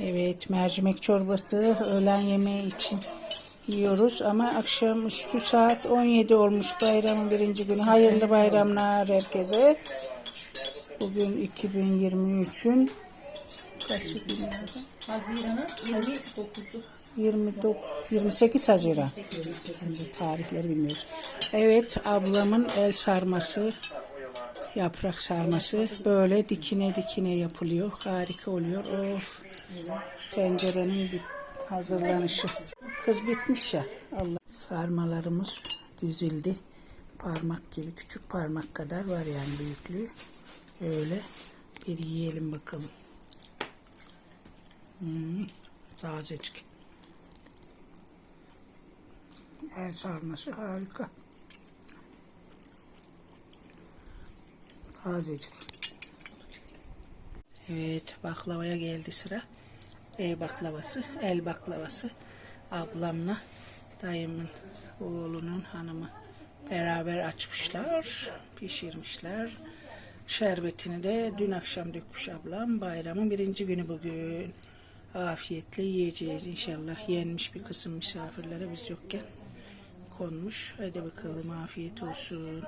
Evet mercimek çorbası öğlen yemeği için yiyoruz ama akşamüstü saat 17 olmuş bayramın birinci günü. Hayırlı bayramlar herkese. Bugün 2023'ün kaçı günlerden? Haziran'ın 29'u. 29, 28 Haziran. Şimdi tarihleri bilmiyoruz. Evet ablamın el sarması, yaprak sarması böyle dikine dikine yapılıyor. Harika oluyor. Of. Tencerenin bir hazırlanışı. Kız bitmiş ya. Allah. Sarmalarımız dizildi. Parmak gibi küçük parmak kadar var yani büyüklüğü. Öyle bir yiyelim bakalım. Hmm, tazecik. El sarması harika. Tazecik. Evet baklavaya geldi sıra. E baklavası, el baklavası. Ablamla dayımın oğlunun hanımı beraber açmışlar, pişirmişler. Şerbetini de dün akşam dökmüş ablam. Bayramın birinci günü bugün. Afiyetle yiyeceğiz inşallah. Yenmiş bir kısım misafirlere biz yokken konmuş. Hadi bakalım afiyet olsun.